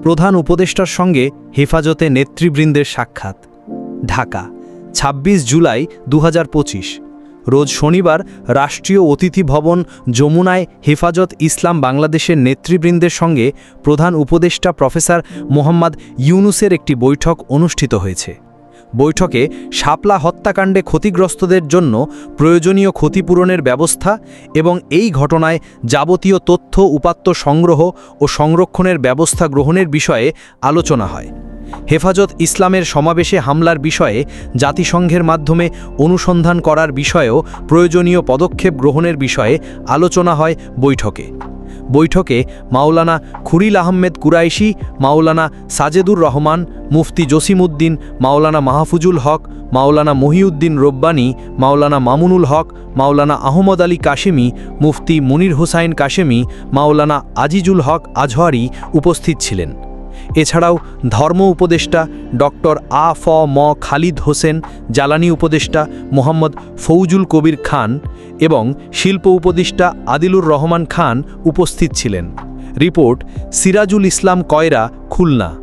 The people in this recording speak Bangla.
প্রধান উপদেষ্টার সঙ্গে হেফাজতে নেতৃবৃন্দের সাক্ষাৎ। ঢাকা ২৬ জুলাই দুহাজার পঁচিশ, রোজ শনিবার রাষ্ট্রীয় অতিথি ভবন যমুনায় হেফাজত ইসলাম বাংলাদেশের নেতৃবৃন্দের সঙ্গে প্রধান উপদেষ্টা প্রফেসর মোহাম্মদ ইউনুসের একটি বৈঠক অনুষ্ঠিত হয়েছে। বৈঠকে শাপলা হত্যাকাণ্ডে ক্ষতিগ্রস্তদের জন্য প্রয়োজনীয় ক্ষতিপূরণের ব্যবস্থা এবং এই ঘটনায় যাবতীয় তথ্য, উপাত্ত সংগ্রহ ও সংরক্ষণের ব্যবস্থা গ্রহণের বিষয়ে আলোচনা হয়। হেফাজত ইসলামের সমাবেশে হামলার বিষয়ে জাতিসংঘের মাধ্যমে অনুসন্ধান করার বিষয়েও প্রয়োজনীয় পদক্ষেপ গ্রহণের বিষয়ে আলোচনা হয় বৈঠকে। বৈঠকে মাওলানা খুরিল আহমেদ কুরাইশি, মাওলানা সাজেদুর রহমান, মুফতি জসিমউদ্দিন, মাওলানা মাহফুজুল হক, মাওলানা মহিউদ্দিন রব্বানী, মাওলানা মামুনুল হক, মাওলানা আহমদ আলী কাশেমি, মুফতি মুনির হুসাইন কাশেমি, মাওলানা আজিজুল হক আজহারি উপস্থিত ছিলেন। এছাড়াও ধর্ম উপদেষ্টা ডক্টর আ ফ ম খালিদ হোসেন, জ্বালানি উপদেষ্টা মোহাম্মদ ফৌজুল কবির খান এবং শিল্প উপদেষ্টা আদিলুর রহমান খান উপস্থিত ছিলেন। রিপোর্ট সিরাজুল ইসলাম কয়রা, খুলনা।